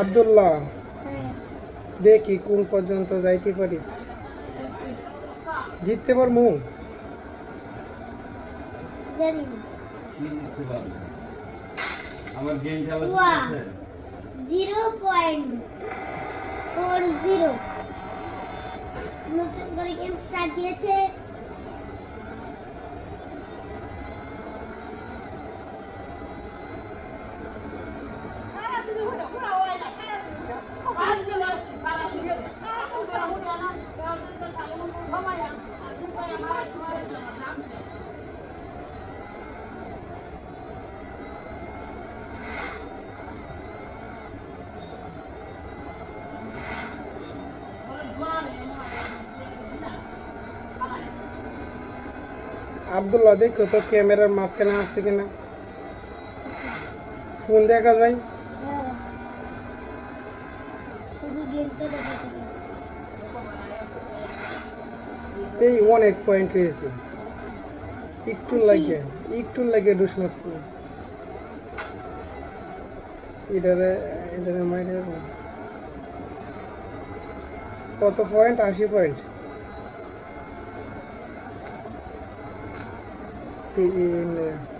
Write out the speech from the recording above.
আব্দুল্লাহ। দেখি কোন পর্যন্ত যাইতে পারি। জিততে পারব? আমার game. Zero point score zero. নতুন করে গেম স্টার্ট দিয়েছে। আব্দুল্লাহ দেখো তো ক্যামেরার মাঝখানে আসছে কিনা। ফোন দেখা যায়। এই অনেক পয়েন্ট হয়েছে একটু লাগে একটু লাগে মারছে এটারে এটারে মাইরে কত পয়েন্ট আশি পয়েন্ট এই-